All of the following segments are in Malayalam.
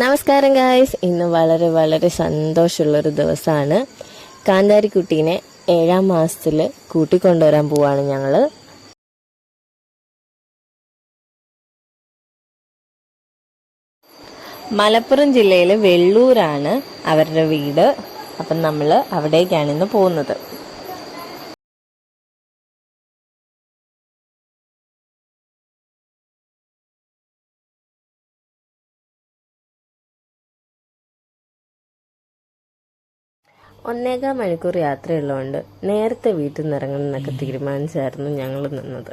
നമസ്കാരം ഗായ്സ് ഇന്ന് വളരെ വളരെ സന്തോഷമുള്ളൊരു ദിവസമാണ്. കാന്താരി കുട്ടീനെ ഏഴാം മാസത്തിൽ കൂട്ടിക്കൊണ്ടുവരാൻ പോവാണ് ഞങ്ങൾ മലപ്പുറം ജില്ലയിലെ വെള്ളൂരാണ് അവരുടെ വീട്. അപ്പം നമ്മൾ അവിടേക്കാണ് ഇന്ന് പോകുന്നത്. ഒന്നേകാൽ മണിക്കൂർ യാത്രയുള്ളതുകൊണ്ട് നേരത്തെ വീട്ടിൽ നിന്ന് ഇറങ്ങണം എന്നൊക്കെ തീരുമാനിച്ചായിരുന്നു ഞങ്ങൾ നിന്നത്.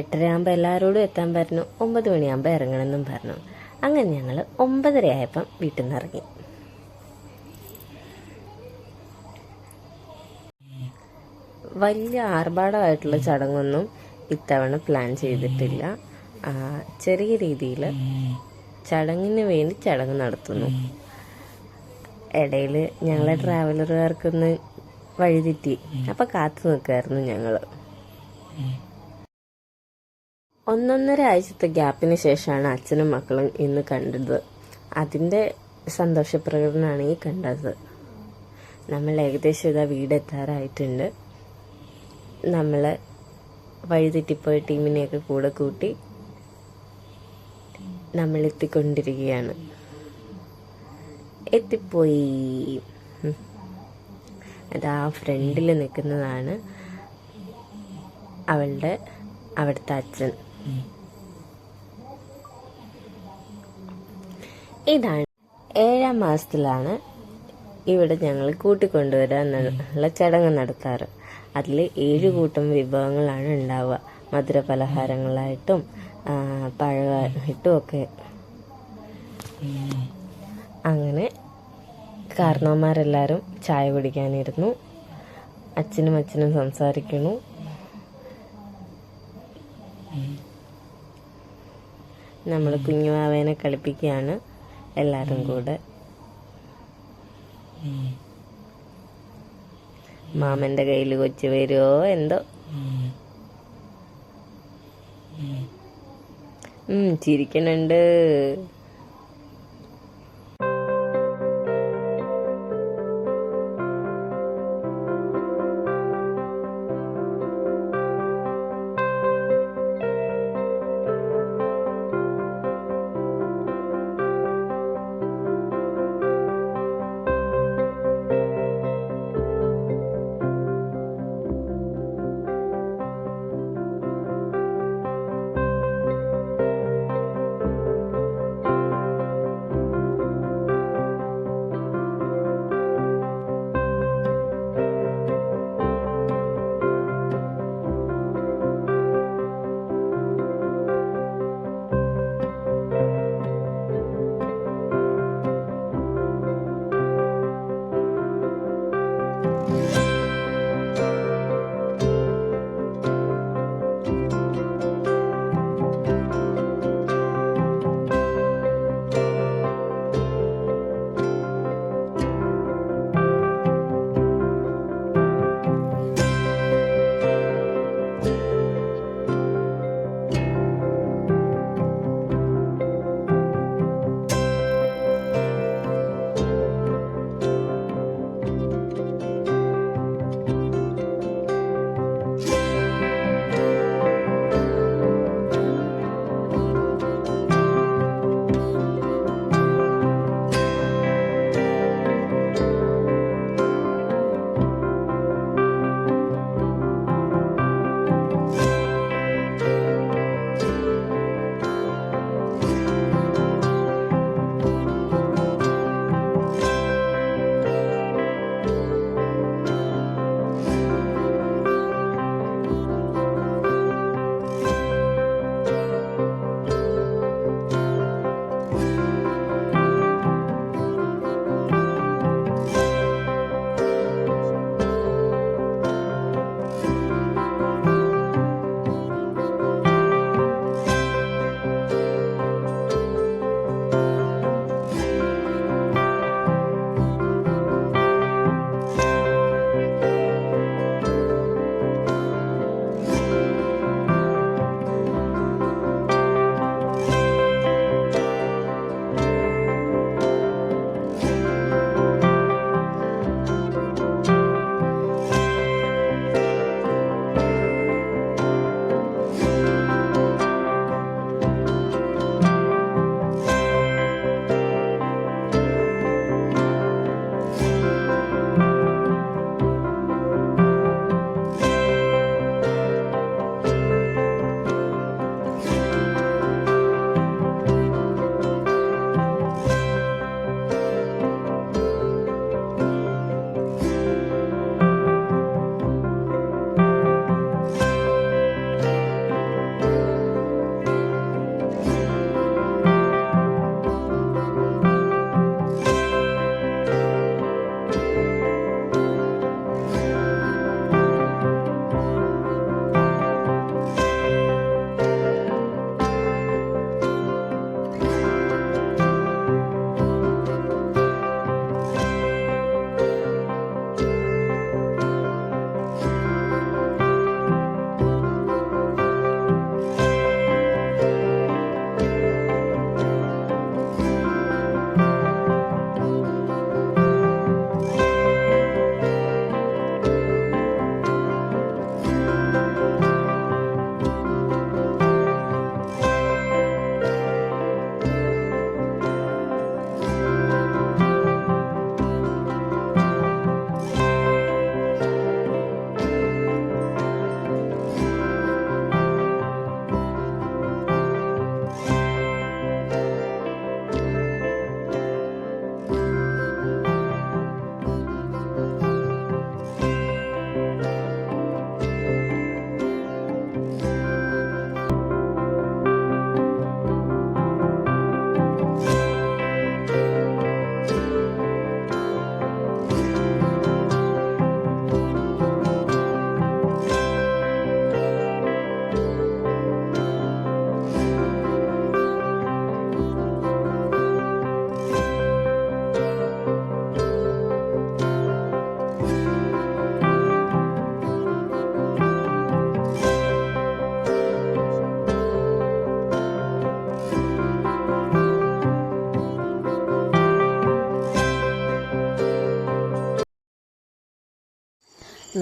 എട്ടരയാകുമ്പോൾ എല്ലാവരോടും എത്താൻ പറഞ്ഞു. ഒമ്പത് മണിയാകുമ്പോൾ ഇറങ്ങണമെന്നും പറഞ്ഞു. അങ്ങനെ ഞങ്ങൾ ഒമ്പതരയായപ്പം വീട്ടിൽ നിന്ന് ഇറങ്ങി. വലിയ ആർഭാടമായിട്ടുള്ള ചടങ്ങൊന്നും ഇത്തവണ പ്ലാൻ ചെയ്തിട്ടില്ല. ചെറിയ രീതിയിൽ ചടങ്ങിന് വേണ്ടി ചടങ്ങ് നടത്തുന്നു. ഇടയിൽ ഞങ്ങളെ ട്രാവലറുകാർക്കൊന്ന് വഴിതെറ്റി. അപ്പൊ കാത്തു നിൽക്കായിരുന്നു ഞങ്ങൾ ഒന്നൊന്നര ആഴ്ചത്തെ ഗ്യാപ്പിന് ശേഷമാണ് അച്ഛനും മക്കളും ഇന്ന് കണ്ടത്. അതിന്റെ സന്തോഷപ്രകടനമാണ് ഈ കണ്ടത്. നമ്മൾ ഏകദേശം ഇതാ വീടെത്താറായിട്ടുണ്ട്. നമ്മൾ വഴിതെറ്റിപ്പോയ ടീമിനെയൊക്കെ കൂടെ കൂട്ടി നമ്മൾ എത്തിക്കൊണ്ടിരിക്കുകയാണ് എത്തിപ്പോയി. അതാ ഫ്രണ്ടിൽ നിൽക്കുന്നതാണ് അവളുടെ അവിടുത്തെ അച്ഛൻ. ഇതാണ് ഏഴാം മാസത്തിലാണ് ഇവിടെ ഞങ്ങൾ കൂട്ടിക്കൊണ്ടുവരാൻ എന്നുള്ള ചടങ്ങ് നടത്താറ്. അതിൽ ഏഴ് കൂട്ടം വിഭവങ്ങളാണ് ഉണ്ടാവുക. മധുര പലഹാരങ്ങളായിട്ടും പഴമായിട്ടും ഒക്കെ. അങ്ങനെ കാരണവന്മാരെല്ലാവരും ചായ കുടിക്കാനിരുന്നു. അച്ഛനും അച്ഛനും സംസാരിക്കുന്നു. നമ്മൾ കുഞ്ഞുവാവേനെ കളിപ്പിക്കുകയാണ് എല്ലാവരും കൂടെ. മാമന്റെ കയ്യിൽ കൊച്ചു വരുമോ എന്തോ? ചിരിക്കണുണ്ട്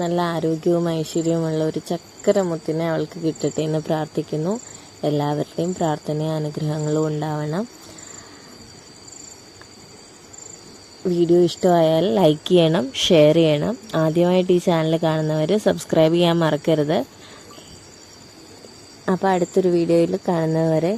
നല്ല ആരോഗ്യവും ഐശ്വര്യവുമുള്ള ഒരു ചക്കരമുത്തിനെ അവൾക്ക് കിട്ടട്ടെ എന്ന് പ്രാർത്ഥിക്കുന്നു. എല്ലാവരുടെയും പ്രാർത്ഥനയും അനുഗ്രഹങ്ങളും ഉണ്ടാവണം. വീഡിയോ ഇഷ്ടമായാൽ ലൈക്ക് ചെയ്യണം ഷെയർ ചെയ്യണം. ആദ്യമായിട്ട് ഈ ചാനൽ കാണുന്നവർ സബ്സ്ക്രൈബ് ചെയ്യാൻ മറക്കരുത്. അപ്പോൾ അടുത്തൊരു വീഡിയോയിൽ കാണുന്നവരെ